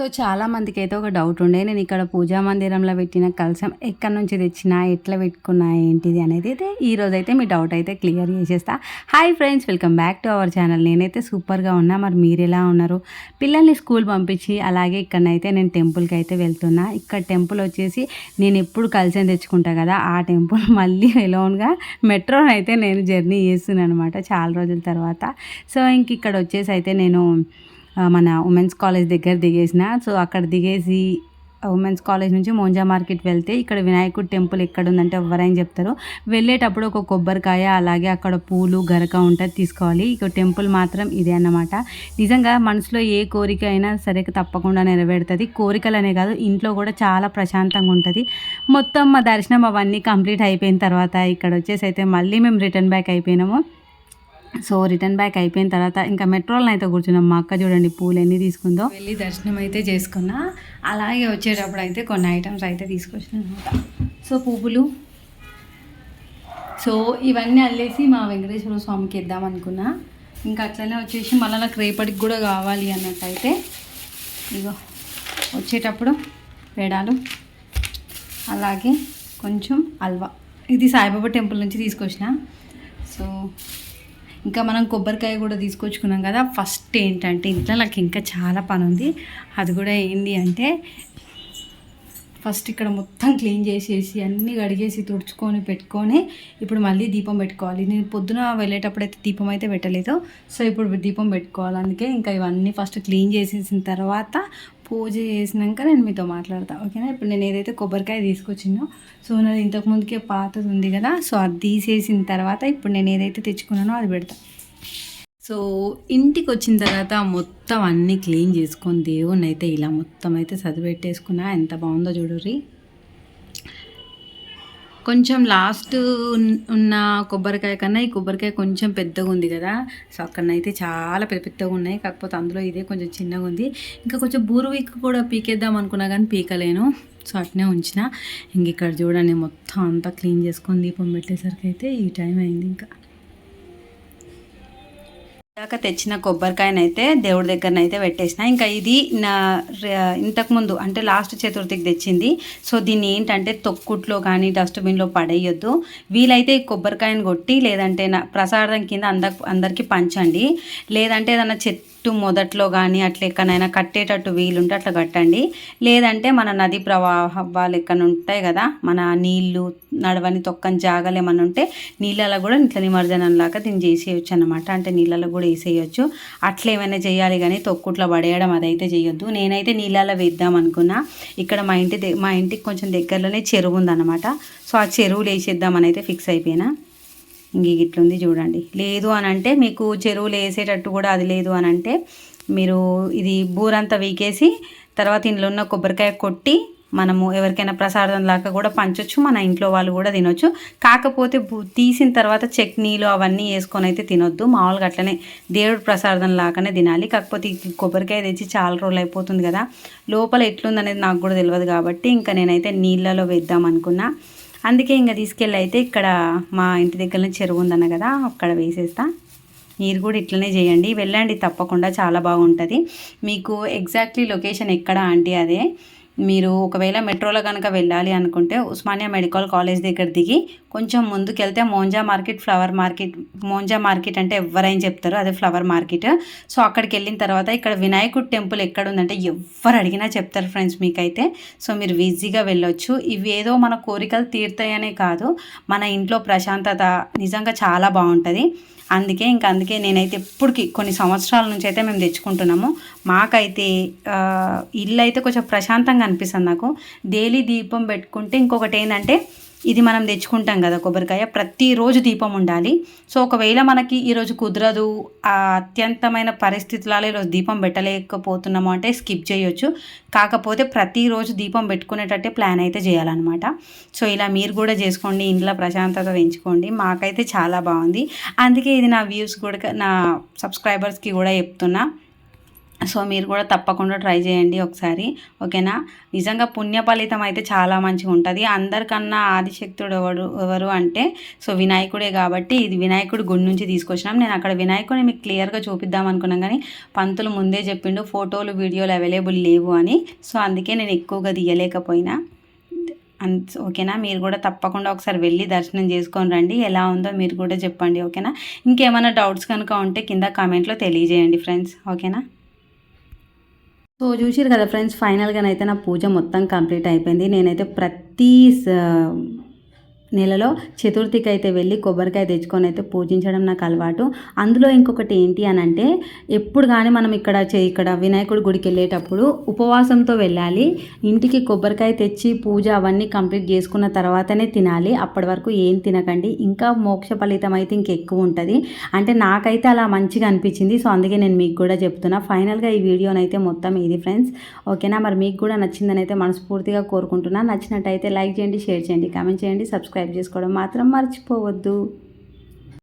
So చాలామందికి అయితే ఒక డౌట్ ఉండే. నేను ఇక్కడ పూజా మందిరంలో పెట్టిన కలశం ఎక్కడి నుంచి తెచ్చినా ఎట్లా పెట్టుకున్నా ఏంటిది అనేది అయితే ఈ అయితే మీ డౌట్ అయితే క్లియర్ చేసేస్తా. Hi friends welcome back to our channel నేనైతే సూపర్గా ఉన్నా. మరి మీరు ఎలా ఉన్నారు? పిల్లల్ని స్కూల్ పంపించి అలాగే ఇక్కడనైతే నేను టెంపుల్కి అయితే వెళ్తున్నా. ఇక్కడ టెంపుల్ వచ్చేసి నేను ఎప్పుడు కలశం తెచ్చుకుంటా కదా ఆ టెంపుల్ మళ్ళీ ఎలోన్గా మెట్రోని అయితే నేను జర్నీ చేస్తున్నాను అనమాట చాలా రోజుల తర్వాత. సో ఇంక ఇక్కడ వచ్చేసి అయితే నేను మన ఉమెన్స్ కాలేజ్ దగ్గర దిగేసిన. సో అక్కడ దిగేసి ఉమెన్స్ కాలేజ్ నుంచి మోంజా మార్కెట్ వెళ్తే ఇక్కడ వినాయకుడు టెంపుల్ ఎక్కడ ఉందంటే ఎవరైనా చెప్తారు. వెళ్ళేటప్పుడు ఒక కొబ్బరికాయ అలాగే అక్కడ పూలు గరక ఉంటుంది తీసుకోవాలి. ఇక టెంపుల్ మాత్రం ఇదే అన్నమాట. నిజంగా మనసులో ఏ కోరిక అయినా సరే తప్పకుండా నెరవేరుతుంది. కోరికలనే కాదు ఇంట్లో కూడా చాలా ప్రశాంతంగా ఉంటుంది. మొత్తం మా దర్శనం అవన్నీ కంప్లీట్ అయిపోయిన తర్వాత ఇక్కడ వచ్చేసి అయితే మళ్ళీ మేము రిటర్న్ బ్యాక్ అయిపోయినాము. సో రిటర్న్ బ్యాక్ అయిపోయిన తర్వాత ఇంకా మెట్రోలో అయితే కూర్చున్నాం. మా అక్క చూడండి పూలు ఎన్ని తీసుకుందో. వెళ్ళి దర్శనం అయితే చేసుకున్నా. అలాగే వచ్చేటప్పుడు అయితే కొన్ని ఐటమ్స్ అయితే తీసుకొచ్చిన అనమాట సో పువ్వులు. సో ఇవన్నీ అల్లేసి మా వెంకటేశ్వర స్వామికి ఇద్దాం అనుకున్నా. ఇంకా అట్లనే వచ్చేసి మళ్ళీ నాకు రేపటికి కూడా కావాలి అన్నట్టయితే. ఇగో వచ్చేటప్పుడు పేడాలు. అలాగే కొంచెం అల్వా ఇది సాయిబాబా టెంపుల్ నుంచి తీసుకొచ్చిన. సో ఇంకా మనం కొబ్బరికాయ కూడా తీసుకొచ్చుకున్నాం కదా. ఫస్ట్ ఏంటంటే ఇంట్లో నాకు ఇంకా చాలా పని ఉంది అది కూడా ఏంటి అంటే ఫస్ట్ ఇక్కడ మొత్తం క్లీన్ చేసేసి అన్నీ కడిగేసి తుడుచుకొని పెట్టుకొని ఇప్పుడు మళ్ళీ దీపం పెట్టుకోవాలి. నేను పొద్దున వెళ్ళేటప్పుడు అయితే దీపం అయితే పెట్టలేదు. సో ఇప్పుడు దీపం పెట్టుకోవాలి. అందుకే ఇంకా ఇవన్నీ ఫస్ట్ క్లీన్ చేసేసిన తర్వాత పూజ చేసినాక నేను మీతో మాట్లాడతా. ఓకేనా? ఇప్పుడు నేను ఏదైతే కొబ్బరికాయ తీసుకొచ్చినో సో నాది ఇంతకు ముందుకే పాతది ఉంది కదా సో అది తీసేసిన తర్వాత ఇప్పుడు నేను ఏదైతే తెచ్చుకున్నానో అది పెడతా. సో ఇంటికి వచ్చిన తర్వాత మొత్తం అన్నీ క్లీన్ చేసుకొని దేవుణ్ణి అయితే ఇలా మొత్తం అయితే చదివెట్టేసుకున్నా ఎంత బాగుందో చూడరి కొంచెం లాస్ట్ ఉన్న కొబ్బరికాయ కన్నా ఈ కొబ్బరికాయ కొంచెం పెద్దగా ఉంది కదా. సో అక్కడనైతే చాలా పెద్ద పెద్దగా ఉన్నాయి కాకపోతే అందులో ఇదే కొంచెం చిన్నగా ఉంది ఇంకా కొంచెం బూరువిక్ కూడా పీకేద్దాం అనుకున్నా కానీ పీకలేను. సో అట్నే ఉంచిన. ఇంక ఇక్కడ చూడండి మొత్తం అంతా క్లీన్ చేసుకొని దీపం పెట్టేసరికి అయితే ఈ టైం అయింది ఇంకా. ఇందాక తెచ్చిన కొబ్బరికాయనైతే దేవుడి దగ్గరనైతే పెట్టేసిన. ఇంకా ఇది నా ఇంతకుముందు అంటే లాస్ట్ చతుర్థికి తెచ్చింది. సో దీన్ని ఏంటంటే తొక్కుట్లో కానీ డస్ట్బిన్లో పడేయొద్దు. వీలైతే ఈ కొబ్బరికాయను కొట్టి లేదంటే నా ప్రసాదం కింద అంద అందరికీ పంచండి. లేదంటే ఏదైనా చెట్టు మొదట్లో కానీ అట్లా ఎక్కడైనా కట్టేటట్టు వీలుంటే అట్లా కట్టండి. లేదంటే మన నది ప్రవాహాలు ఎక్కడ ఉంటాయి కదా మన నీళ్ళు నడవని తొక్కని జాగాలు ఏమైనా ఉంటే నీళ్ళలో కూడా ఇట్లా నిమజ్జనం లాగా దీన్ని చేసేయచ్చు అనమాట అంటే నీళ్ళలో కూడా వేసేయచ్చు. అట్లా ఏమైనా చేయాలి కానీ తొక్కుట్లో పడేయడం అదైతే చేయొద్దు. నేనైతే నీళ్ళలో వేద్దాం అనుకున్నా. ఇక్కడ మా ఇంటి మా ఇంటికి కొంచెం దగ్గరలోనే చెరువు ఉందన్నమాట. సో ఆ చెరువులు వేసేద్దామని అయితే ఫిక్స్ అయిపోయినా. ఇంక ఇట్లుంది చూడండి. లేదు అని అంటే మీకు చెరువులు వేసేటట్టు కూడా అది లేదు అని అంటే మీరు ఇది బూరంతా వీకేసి తర్వాత ఇందులో ఉన్న కొబ్బరికాయ కొట్టి మనము ఎవరికైనా ప్రసాదం లాగా కూడా పంచవచ్చు మన ఇంట్లో వాళ్ళు కూడా తినొచ్చు. కాకపోతే తీసిన తర్వాత చట్నీలు అవన్నీ వేసుకొని అయితే తినొద్దు. మామూలుగా అట్లనే దేవుడు ప్రసాదం లాగానే తినాలి. కాకపోతే కొబ్బరికాయ తెచ్చి చాలా రోజులు అయిపోతుంది కదా. లోపల ఎట్లుందనేది నాకు కూడా తెలియదు కాబట్టి ఇంకా నేనైతే నీళ్ళలో వేద్దాం అనుకున్నా. అందుకే ఇంకా తీసుకెళ్ళి అయితే ఇక్కడ మా ఇంటి దగ్గర చెరువు ఉందన్న కదా అక్కడ వేసేస్తా. మీరు కూడా ఇట్లనే చేయండి. వెళ్ళండి తప్పకుండా చాలా బాగుంటుంది. మీకు ఎగ్జాక్ట్లీ లొకేషన్ ఎక్కడ అంటే అదే. మీరు ఒకవేళ మెట్రోలో కనుక వెళ్ళాలి అనుకుంటే ఉస్మానియా మెడికల్ కాలేజ్ దగ్గర దిగి కొంచెం ముందుకెళ్తే Monda market flower market Monda market అంటే ఎవరైనా చెప్తారు అదే ఫ్లవర్ మార్కెట్. సో అక్కడికి వెళ్ళిన తర్వాత ఇక్కడ వినాయకుడు టెంపుల్ ఎక్కడ ఉందంటే ఎవరు అడిగినా చెప్తారు ఫ్రెండ్స్ మీకైతే. సో మీరు ఈజీగా వెళ్ళొచ్చు. ఇవి ఏదో మన కోరికలు తీరుతాయనే కాదు మన ఇంట్లో ప్రశాంతత నిజంగా చాలా బాగుంటుంది. అందుకే ఇంకా అందుకే నేనైతే ఎప్పటికి కొన్ని సంవత్సరాల నుంచి అయితే మేము తెచ్చుకుంటున్నాము. మాకైతే ఇల్లు అయితే కొంచెం ప్రశాంతంగా అనిపిస్తుంది నాకు. డైలీ దీపం పెట్టుకుంటే ఇంకొకటి ఏంటంటే ఇది మనం తెచ్చుకుంటాం కదా కొబ్బరికాయ. ప్రతిరోజు దీపం ఉండాలి. సో ఒకవేళ మనకి ఈరోజు కుదరదు ఆ అత్యంతమైన పరిస్థితులలో ఈరోజు దీపం పెట్టలేకపోతున్నాము అంటే స్కిప్ చేయొచ్చు. కాకపోతే ప్రతిరోజు దీపం పెట్టుకునేటట్టే ప్లాన్ అయితే చేయాలన్నమాట. సో ఇలా మీరు కూడా చేసుకోండి ఇంట్లో ప్రశాంతత పెంచుకోండి. మాకైతే చాలా బాగుంది. అందుకే ఇది నా వ్యూస్ కూడా నా సబ్స్క్రైబర్స్కి కూడా చెప్తున్నా. సో మీరు కూడా తప్పకుండా ట్రై చేయండి ఒకసారి ఓకేనా? నిజంగా పుణ్య ఫలితం అయితే చాలా మంచిగా ఉంటుంది. అందరికన్నా ఆదిశక్తుడు ఎవరు ఎవరు అంటే సో వినాయకుడే కాబట్టి ఇది వినాయకుడు గుడి నుంచి తీసుకొచ్చినాం. నేను అక్కడ వినాయకుడిని మీకు క్లియర్గా చూపిద్దాం అనుకున్నాం కానీ పంతులు ముందే చెప్పిండు ఫోటోలు వీడియోలు అవైలబుల్ లేవు అని. సో అందుకే నేను ఎక్కువగా తీయలేకపోయినా. అంత ఓకేనా? మీరు కూడా తప్పకుండా ఒకసారి వెళ్ళి దర్శనం చేసుకొని రండి. ఎలా ఉందో మీరు కూడా చెప్పండి ఓకేనా? ఇంకేమైనా డౌట్స్ కనుక ఉంటే కింద కామెంట్లో తెలియజేయండి ఫ్రెండ్స్. ఓకేనా? సో చూసారు కదా ఫ్రెండ్స్ ఫైనల్గానైతే నా పూజ మొత్తం కంప్లీట్ అయిపోయింది. నేనైతే ప్రతి నెలలో చతుర్థికి అయితే వెళ్ళి కొబ్బరికాయ తెచ్చుకొని అయితే పూజించడం నాకు అలవాటు. అందులో ఇంకొకటి ఏంటి అని అంటే ఎప్పుడు కానీ మనం ఇక్కడ చే ఇక్కడ వినాయకుడి గుడికి వెళ్ళేటప్పుడు ఉపవాసంతో వెళ్ళాలి. ఇంటికి కొబ్బరికాయ తెచ్చి పూజ అవన్నీ కంప్లీట్ చేసుకున్న తర్వాతనే తినాలి. అప్పటి వరకు ఏం తినకండి. ఇంకా మోక్ష ఫలితం అయితే ఇంకెక్కువ ఉంటుంది. అంటే నాకైతే అలా మంచిగా అనిపించింది. సో అందుకే నేను మీకు కూడా చెప్తున్నా. ఫైనల్గా ఈ వీడియోనైతే మొత్తం ఇది ఫ్రెండ్స్. ఓకేనా? మరి మీకు కూడా నచ్చిందని అయితే మనస్ఫూర్తిగా కోరుకుంటున్నా. నచ్చినట్టయితే లైక్ చేయండి షేర్ చేయండి కామెంట్ చేయండి సబ్స్క్రైబ్ సబ్స్క్రైబ్ చేసుకోవడం మాత్రం మర్చిపోవద్దు.